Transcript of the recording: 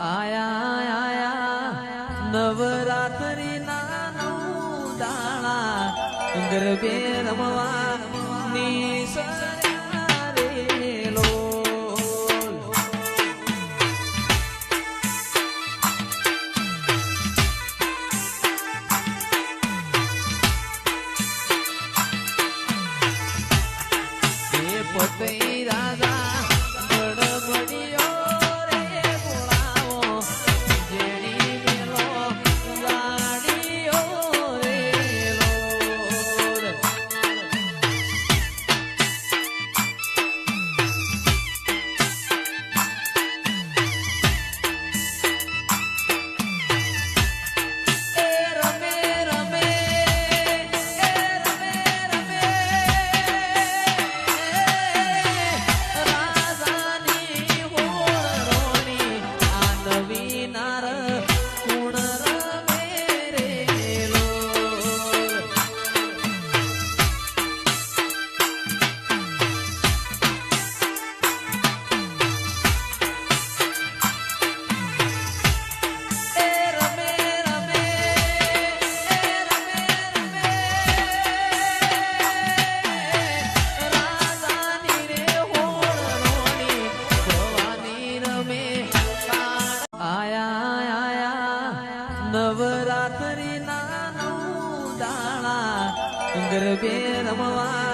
આયા આયા નવરાત્રી ના નવ દાણા ગરબે રમવા નિસર પતઈ રાજા નવરાત્રી ના નવ દાણા ગરબે રમવા